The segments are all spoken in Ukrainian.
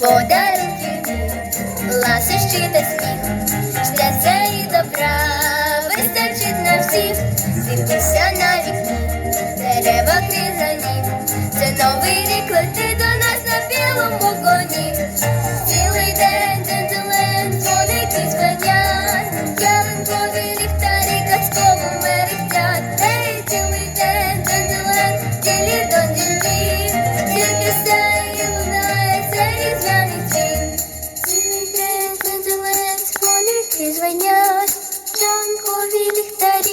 Подарунки, ласощі та сміх, щастя і добра вистачить на всіх, Світися на вікні, дерева книзані, це новий рік лети до нас на білому коні. Цілий день дендулен, великий звання, ялинкові ліхтарі, казково мерехтять. Ей, цілий день дендулен, ділі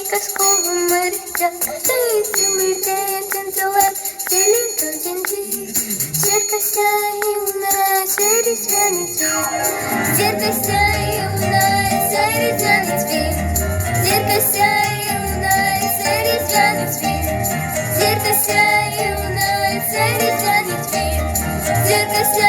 казково мерця, Таїться миртеє танцював, цілі тутінці. Зірка сяє луна, сяє різдвяний світ. Зірка сяє луна, сяє різдвяний світ. Зірка сяє луна, сяє різдвяний світ. Зірка сяє луна, сяє різдвяний світ. Зірка сяє